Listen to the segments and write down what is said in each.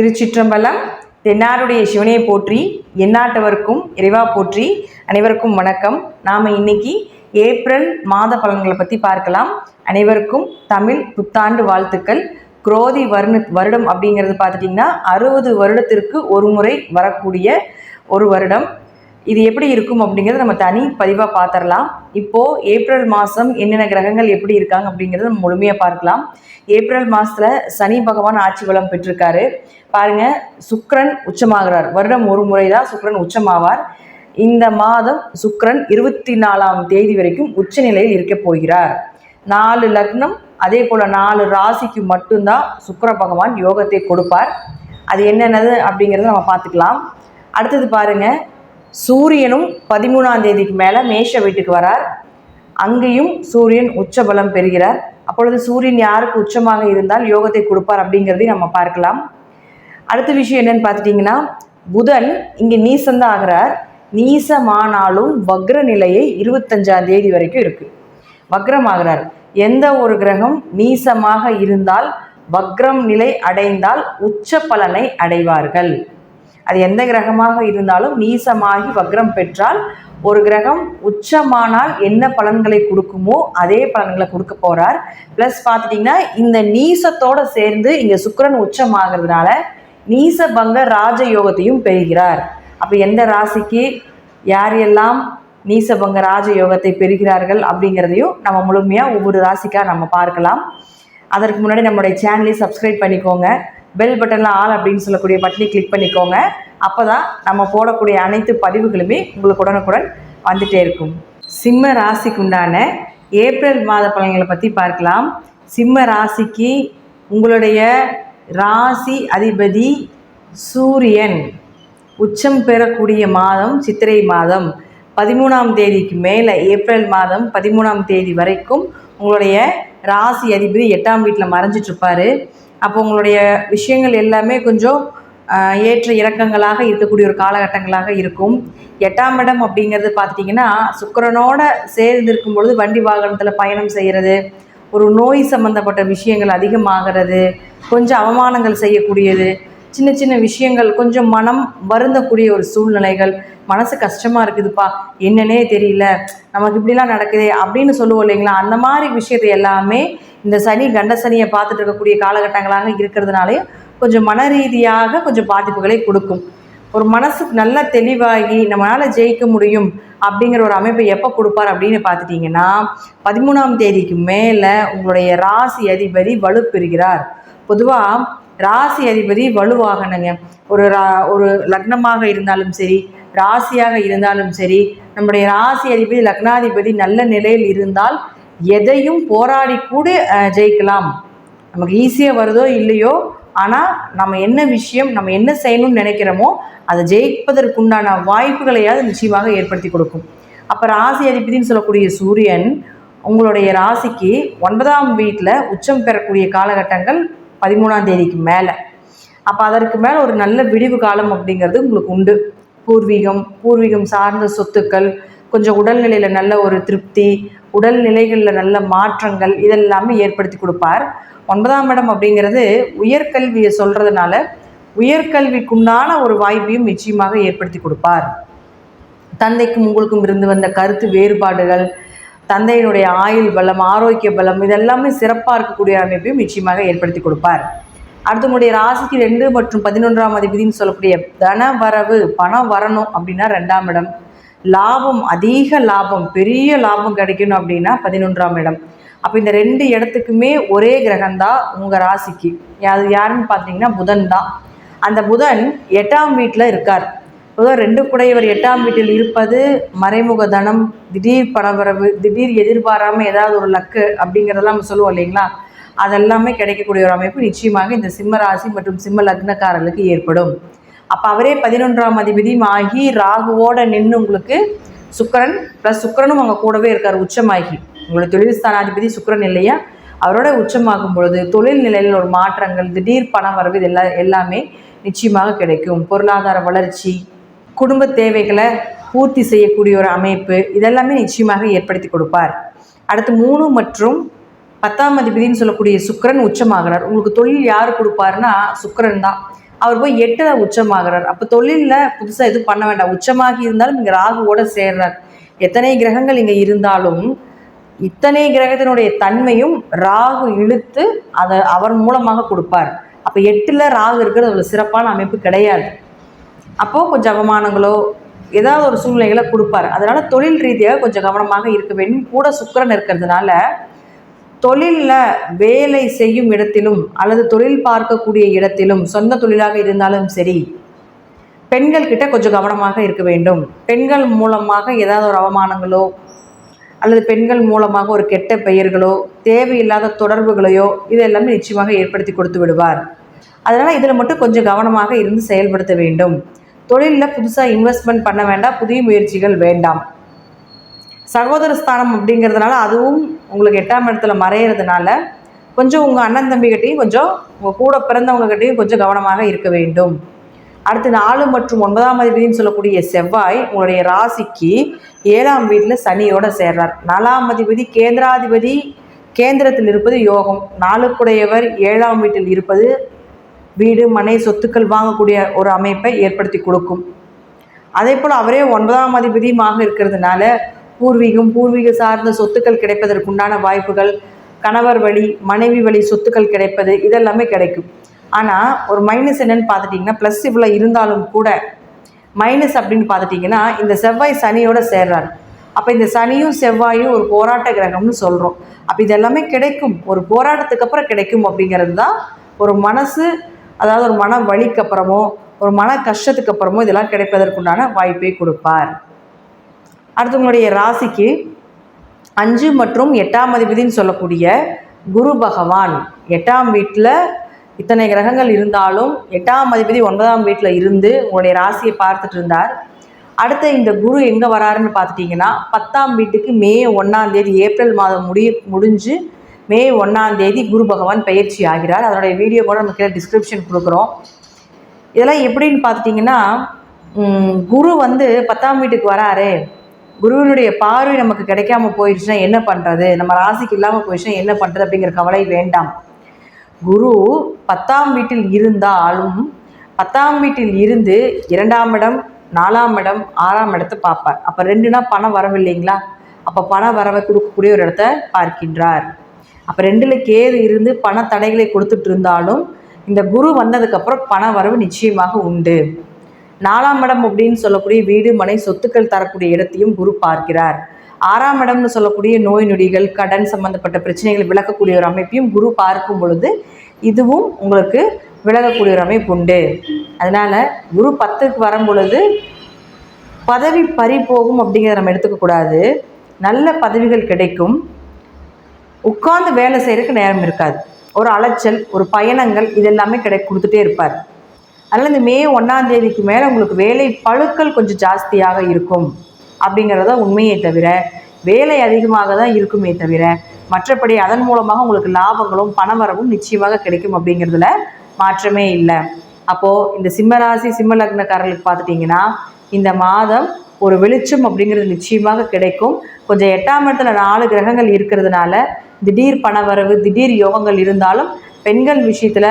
திருச்சிற்றம்பலம் தென்னாருடைய சிவனையை போற்றி எந்நாட்டவருக்கும் இறைவா போற்றி அனைவருக்கும் வணக்கம். நாம் இன்னைக்கு ஏப்ரல் மாத பலன்களை பற்றி பார்க்கலாம். அனைவருக்கும் தமிழ் புத்தாண்டு வாழ்த்துக்கள். குரோதி வருண வருடம் அப்படிங்கிறது பார்த்துட்டிங்கன்னா அறுபது வருடத்திற்கு ஒரு முறை வரக்கூடிய ஒரு வருடம். இது எப்படி இருக்கும் அப்படிங்கிறத நம்ம தனி பதிவாக பார்த்துடலாம். இப்போது ஏப்ரல் மாதம் என்னென்ன கிரகங்கள் எப்படி இருக்காங்க அப்படிங்கிறத நம்ம முழுமையாக பார்க்கலாம். ஏப்ரல் மாதத்தில் சனி பகவான் ஆட்சி பலம் பெற்றிருக்காரு. பாருங்க சுக்ரன் உச்சமாகிறார். வருடம் ஒரு முறை தான் சுக்ரன் உச்சமாவார். இந்த மாதம் சுக்கிரன் இருபத்தி நாலாம் தேதி வரைக்கும் உச்ச நிலையில் இருக்க போகிறார். நாலு லக்னம் அதே போல் நாலு ராசிக்கு மட்டும்தான் சுக்கர பகவான் யோகத்தை கொடுப்பார். அது என்னென்னது அப்படிங்கிறத நம்ம பார்த்துக்கலாம். அடுத்தது பாருங்கள் சூரியனும் பதிமூணாம் தேதிக்கு மேலே மேஷ வீட்டுக்கு வரார். அங்கேயும் சூரியன் உச்சபலம் பெறுகிறார். அப்பொழுது சூரியன் யாருக்கு உச்சமாக இருந்தால் யோகத்தை கொடுப்பார் அப்படிங்கிறதையும் நம்ம பார்க்கலாம். அடுத்த விஷயம் என்னன்னு பார்த்துட்டிங்கன்னா புதன் இங்கே நீசந்தான் ஆகிறார். நீசமானாலும் வக்ர நிலையை இருபத்தஞ்சாம் தேதி வரைக்கும் இருக்குது வக்ரம் ஆகிறார். எந்த ஒரு கிரகம் நீசமாக இருந்தால் வக்ரம் நிலை அடைந்தால் உச்ச பலனை அடைவார்கள். அது எந்த கிரகமாக இருந்தாலும் நீசமாகி வக்ரம் பெற்றால் ஒரு கிரகம் உச்சமானால் என்ன பலன்களை கொடுக்குமோ அதே பலன்களை கொடுக்க போறார். ப்ளஸ் பார்த்துட்டிங்கன்னா இந்த நீசத்தோட சேர்ந்து இங்கே சுக்கரன் உச்சமாகிறதுனால நீசபங்க ராஜயோகத்தையும் பெறுகிறார். அப்போ எந்த ராசிக்கு யார் எல்லாம் நீசபங்க ராஜயோகத்தை பெறுகிறார்கள் அப்படிங்கிறதையும் நம்ம முழுமையாக ஒவ்வொரு ராசிக்காக நம்ம பார்க்கலாம். அதற்கு முன்னாடி நம்மளுடைய சேனலை சப்ஸ்கிரைப் பண்ணிக்கோங்க. பெல் பட்டனில் ஆல் அப்படின்னு சொல்லக்கூடிய பட்டனை கிளிக் பண்ணிக்கோங்க. அப்போ தான் நம்ம போடக்கூடிய அனைத்து பதிவுகளுமே உங்களுக்கு உடனுக்குடன் வந்துகிட்டே இருக்கும். சிம்ம ராசிக்கு உண்டான ஏப்ரல் மாத பலன்களை பற்றி பார்க்கலாம். சிம்ம ராசிக்கு உங்களுடைய ராசி அதிபதி சூரியன். உச்சம் பெறக்கூடிய மாதம் சித்திரை மாதம். பதிமூணாம் தேதிக்கு மேலே ஏப்ரல் மாதம் பதிமூணாம் தேதி வரைக்கும் உங்களுடைய ராசி அதிபதி எட்டாம் வீட்டில் மறைஞ்சிட்ருப்பார் அப்போ உங்களுடைய விஷயங்கள் எல்லாமே கொஞ்சம் ஏற்ற இறக்கங்களாக இருக்கக்கூடிய ஒரு காலகட்டங்களாக இருக்கும். எட்டாம் இடம் அப்படிங்கிறது பார்த்துட்டிங்கன்னா சுக்கரனோட சேர்ந்து இருக்கும் பொழுது வண்டி வாகனத்தில் பயணம் செய்கிறது ஒரு நோய் சம்மந்தப்பட்ட விஷயங்கள் அதிகமாகிறது கொஞ்சம் அவமானங்கள் செய்யக்கூடியது சின்ன சின்ன விஷயங்கள் கொஞ்சம் மனம் வருந்தக்கூடிய ஒரு சூழ்நிலைகள் மனசு கஷ்டமாக இருக்குதுப்பா என்னன்னே தெரியல நமக்கு இப்படிலாம் நடக்குதே அப்படின்னு சொல்லுவோம் இல்லைங்களா? அந்த மாதிரி விஷயத்தை எல்லாமே இந்த சனி கண்ட சனியை பார்த்துட்டு இருக்கக்கூடிய காலகட்டங்களாக இருக்கிறதுனாலே கொஞ்சம் மன ரீதியாக கொஞ்சம் பாதிப்புகளை கொடுக்கும். ஒரு மனசு நல்லா தெளிவாகி நம்மளால் ஜெயிக்க முடியும் அப்படிங்கிற ஒரு அமைப்பை எப்போ கொடுப்பார் அப்படின்னு பார்த்துட்டிங்கன்னா பதிமூணாம் தேதிக்கு மேலே உங்களுடைய ராசி அதிபதி வலுப்பெறுகிறார். பொதுவாக ராசி அதிபதி வலுவாகணுங்க. ஒரு ரா ஒரு லக்னமாக இருந்தாலும் சரி ராசியாக இருந்தாலும் சரி நம்முடைய ராசி அதிபதி லக்னாதிபதி நல்ல நிலையில் இருந்தால் எதையும் போராடி கூட ஜெயிக்கலாம். நமக்கு ஈஸியாக வருதோ இல்லையோ ஆனால் நம்ம என்ன விஷயம் நம்ம என்ன செய்யணும்னு நினைக்கிறோமோ அதை ஜெயிப்பதற்குண்டான வாய்ப்புகளையாவது நிச்சயமாக ஏற்படுத்தி கொடுக்கும். அப்போ ராசி அதிபதினு சொல்லக்கூடிய சூரியன் உங்களுடைய ராசிக்கு ஒன்பதாம் வீட்டில் உச்சம் பெறக்கூடிய காலகட்டங்கள் பதிமூணாம் தேதிக்கு மேலே. அப்போ அதற்கு மேலே ஒரு நல்ல விடிவு காலம் அப்படிங்கிறது உங்களுக்கு உண்டு. பூர்வீகம் பூர்வீகம் சார்ந்த சொத்துக்கள் கொஞ்சம் உடல்நிலையில் நல்ல ஒரு திருப்தி உடல்நிலைகளில் நல்ல மாற்றங்கள் இதெல்லாமே ஏற்படுத்தி கொடுப்பார். ஒன்பதாம் இடம் அப்படிங்கிறது உயர்கல்வியை சொல்கிறதுனால உயர்கல்விக்குண்டான ஒரு வாய்ப்பையும் நிச்சயமாக ஏற்படுத்தி கொடுப்பார். தந்தைக்கும் உங்களுக்கும் இருந்து வந்த கருத்து வேறுபாடுகள் தந்தையினுடைய ஆயுள் பலம் ஆரோக்கிய பலம் இதெல்லாமே சிறப்பாக இருக்கக்கூடிய அமைப்பையும் நிச்சயமாக ஏற்படுத்தி கொடுப்பார். அடுத்து உங்களுடைய ராசிக்கு ரெண்டு மற்றும் பதினொன்றாம் அதிபதினு சொல்லக்கூடிய தன வரவு பணம் வரணும் அப்படின்னா ரெண்டாம் இடம். லாபம் அதிக லாபம் பெரிய லாபம் கிடைக்கணும் அப்படின்னா பதினொன்றாம் இடம். அப்போ இந்த ரெண்டு இடத்துக்குமே ஒரே கிரகம்தான் உங்கள் ராசிக்கு. அது யாருன்னு பார்த்தீங்கன்னா புதன் தான். அந்த புதன் எட்டாம் வீட்டில் இருக்கார். பொதுவாக ரெண்டு குடையவர் எட்டாம் வீட்டில் இருப்பது மறைமுக தனம் திடீர் பணவரவு திடீர் எதிர்பாராமல் ஏதாவது ஒரு லக்கு அப்படிங்கிறதெல்லாம் நம்ம சொல்லுவோம் இல்லைங்களா? அதெல்லாமே கிடைக்கக்கூடிய ஒரு அமைப்பு நிச்சயமாக இந்த சிம்ம ராசி மற்றும் சிம்ம லக்னக்காரர்களுக்கு ஏற்படும். அப்போ அவரே பதினொன்றாம் அதிபதியும் ஆகி ராகுவோட நின்று உங்களுக்கு சுக்கிரன் ப்ளஸ் சுக்கிரனும் அங்கே கூடவே இருக்கார் உச்சமாகி. உங்களுடைய தொழில் ஸ்தானாதிபதி சுக்கரன் இல்லையா? அவரோட உச்சமாகும் பொழுது தொழில் நிலையில் ஒரு மாற்றங்கள் திடீர் பணம் வரவு இது எல்லா எல்லாமே நிச்சயமாக கிடைக்கும். பொருளாதார வளர்ச்சி குடும்ப தேவைகளை பூர்த்தி செய்யக்கூடிய ஒரு அமைப்பு இதெல்லாமே நிச்சயமாக ஏற்படுத்தி கொடுப்பார். அடுத்து மூணு மற்றும் பத்தாம் அதிபதினு சொல்லக்கூடிய சுக்கிரன் உச்சமாகிறார். உங்களுக்கு தொழில் யார் கொடுப்பாருன்னா சுக்கரன் தான். அவர் போய் எட்டில் உச்சமாகிறார். அப்போ தொழிலில் புதுசாக எதுவும் பண்ண வேண்டாம். உச்சமாகி இருந்தாலும் இங்கே ராகுவோட சேர்றார். எத்தனை கிரகங்கள் இங்கே இருந்தாலும் இத்தனை கிரகத்தினுடைய தன்மையும் ராகு இழுத்து அதை அவர் மூலமாக கொடுப்பார். அப்போ எட்டில் ராகு இருக்கிறது ஒரு சிறப்பான அமைப்பு கிடையாது. அப்போது கொஞ்சம் அவமானங்களோ ஏதாவது ஒரு சூழ்நிலைகளை கொடுப்பார். அதனால் தொழில் ரீதியாக கொஞ்சம் கவனமாக இருக்க வேண்டும். கூட சுக்கிரன் இருக்கிறதுனால தொழிலில் வேலை செய்யும் இடத்திலும் அல்லது தொழில் பார்க்கக்கூடிய இடத்திலும் சொந்த தொழிலாக இருந்தாலும் சரி பெண்கள் கிட்ட கொஞ்சம் கவனமாக இருக்க வேண்டும். பெண்கள் மூலமாக ஏதாவது ஒரு அவமானங்களோ அல்லது பெண்கள் மூலமாக ஒரு கெட்ட பெயர்களோ தேவையில்லாத தொடர்புகளையோ இது எல்லாமே நிச்சயமாக ஏற்படுத்தி கொடுத்து விடுவார். அதனால் இதில் மட்டும் கொஞ்சம் கவனமாக இருந்து செயல்படுத்த வேண்டும். தொழிலில் புதுசாக இன்வெஸ்ட்மெண்ட் பண்ண வேண்டாம் புதிய முயற்சிகள் வேண்டாம். சகோதர ஸ்தானம் அப்படிங்கிறதுனால அதுவும் உங்களுக்கு எட்டாம் இடத்துல மறையிறதுனால கொஞ்சம் உங்கள் அண்ணன் தம்பிகிட்டையும் கொஞ்சம் உங்கள் கூட பிறந்தவங்ககிட்டையும் கொஞ்சம் கவனமாக இருக்க வேண்டும். அடுத்து நாலு மற்றும் ஒன்பதாம் அதிபதினு சொல்லக்கூடிய செவ்வாய் உங்களுடைய ராசிக்கு ஏழாம் வீட்டில் சனியோட சேர்றார். நாலாம் அதிபதி கேந்திராதிபதி கேந்திரத்தில் இருப்பது யோகம். நாளுக்குடையவர் ஏழாம் வீட்டில் இருப்பது வீடு மனை சொத்துக்கள் வாங்கக்கூடிய ஒரு அமைப்பை ஏற்படுத்தி கொடுக்கும். அதே போல் அவரே ஒன்பதாம் அதிபதியுமாக இருக்கிறதுனால பூர்வீகம் பூர்வீக சார்ந்த சொத்துக்கள் கிடைப்பதற்குண்டான வாய்ப்புகள் கணவர் வழி மனைவி வழி சொத்துக்கள் கிடைப்பது இதெல்லாமே கிடைக்கும். ஆனால் ஒரு மைனஸ் என்னன்னு பார்த்துட்டிங்கன்னா ப்ளஸ் இவ்வளோ இருந்தாலும் கூட மைனஸ் அப்படின்னு பார்த்துட்டிங்கன்னா இந்த செவ்வாய் சனியோட சேர்றாரு. அப்போ இந்த சனியும் செவ்வாயும் ஒரு போராட்ட கிரகம்னு சொல்கிறோம் அப்போ இதெல்லாமே கிடைக்கும். ஒரு போராட்டத்துக்கு அப்புறம் கிடைக்கும் அப்படிங்கிறது தான் ஒரு மனசு அதாவது ஒரு மன வலிக்கு அப்புறமோ ஒரு மன கஷ்டத்துக்கு அப்புறமோ இதெல்லாம் கிடைப்பதற்குண்டான வாய்ப்பை கொடுப்பார். அடுத்தவங்களுடைய ராசிக்கு அஞ்சு மற்றும் எட்டாம் அதிபதினு சொல்லக்கூடிய குரு பகவான். எட்டாம் வீட்டில் இத்தனை கிரகங்கள் இருந்தாலும் எட்டாம் அதிபதி ஒன்பதாம் வீட்டில் இருந்து உங்களுடைய ராசியை பார்த்துட்டு இருந்தார். அடுத்த இந்த குரு எங்கே வராருன்னு பார்த்துட்டிங்கன்னா பத்தாம் வீட்டுக்கு மே ஒன்றாம் தேதி ஏப்ரல் மாதம் முடிய முடிஞ்சு மே ஒன்றாம் தேதி குரு பகவான் பயிற்சி ஆகிறார். அதனுடைய வீடியோ கூட நம்ம கீழே டிஸ்கிரிப்ஷன் கொடுக்குறோம். இதெல்லாம் எப்படின்னு பார்த்துட்டிங்கன்னா குரு வந்து பத்தாம் வீட்டுக்கு வராரு. குருவினுடைய பார்வை நமக்கு கிடைக்காம போயிடுச்சுன்னா என்ன பண்ணுறது நம்ம ராசிக்கு இல்லாமல் போயிடுச்சுன்னா என்ன பண்ணுறது அப்படிங்கிற கவலை வேண்டாம். குரு பத்தாம் வீட்டில் இருந்தாலும் பத்தாம் வீட்டில் இருந்து இரண்டாம் இடம் நாலாம் இடம் ஆறாம் இடத்தை பார்ப்பார். அப்போ ரெண்டுனா பணம் வரவில்லைங்களா? அப்போ பண வரவை கொடுக்கக்கூடிய ஒரு இடத்த பார்க்கின்றார். அப்போ ரெண்டில் கேது இருந்து பண தடைகளை கொடுத்துட்டு இருந்தாலும் இந்த குரு வந்ததுக்கப்புறம் பண வரவு நிச்சயமாக உண்டு. நாலாம் இடம் அப்படின்னு சொல்லக்கூடிய வீடு மனை சொத்துக்கள் தரக்கூடிய இடத்தையும் குரு பார்க்கிறார். ஆறாம் இடம்னு சொல்லக்கூடிய நோய் நொடிகள் கடன் சம்பந்தப்பட்ட பிரச்சனைகளை விளக்கக்கூடிய ஒரு அமைப்பையும் குரு பார்க்கும் பொழுது இதுவும் உங்களுக்கு விலகக்கூடிய ஒரு அமைப்பு உண்டு. அதனால் குரு பத்துக்கு வரும் பொழுது பதவி பறி போகும் அப்படிங்கிறத நம்ம எடுத்துக்கக்கூடாது. நல்ல பதவிகள் கிடைக்கும். உட்கார்ந்து வேலை செய்கிறதுக்கு நேரம் இருக்காது. ஒரு அலைச்சல் ஒரு பயணங்கள் இதெல்லாமே கிடை கொடுத்துட்டே இருப்பார். அதனால் இந்த மே ஒன்றாம் தேதிக்கு மேலே உங்களுக்கு வேலை பழுக்கள் கொஞ்சம் ஜாஸ்தியாக இருக்கும். அப்படிங்கிறத உண்மையை தவிர வேலை அதிகமாக தான் இருக்குமே தவிர மற்றபடி அதன் மூலமாக உங்களுக்கு லாபங்களும் பணவரவும் நிச்சயமாக கிடைக்கும் அப்படிங்கிறதுல மாற்றமே இல்லை. அப்போது இந்த சிம்மராசி சிம்ம லக்னக்காரர்களுக்கு பார்த்துட்டிங்கன்னா இந்த மாதம் ஒரு வெளிச்சம் அப்படிங்கிறது நிச்சயமாக கிடைக்கும். கொஞ்சம் எட்டாம் இடத்துல நாலு கிரகங்கள் இருக்கிறதுனால திடீர் பணவரவு திடீர் யோகங்கள் இருந்தாலும் பெண்கள் விஷயத்தில்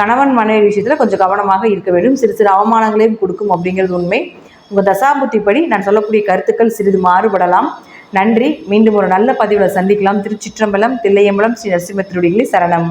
கணவன் மனைவி விஷயத்தில் கொஞ்சம் கவனமாக இருக்க வேண்டும். சிறு சிறு அவமானங்களையும் கொடுக்கும் அப்படிங்கிறது உண்மை. உங்கள் தசாபுத்திப்படி நான் சொல்லக்கூடிய கருத்துக்கள் சிறிது மாறுபடலாம். நன்றி. மீண்டும் ஒரு நல்ல பதிவில் சந்திக்கலாம். திருச்சிற்றம்பலம் தில்லையம்பலம் ஸ்ரீ நரசிம்ம சரணம்.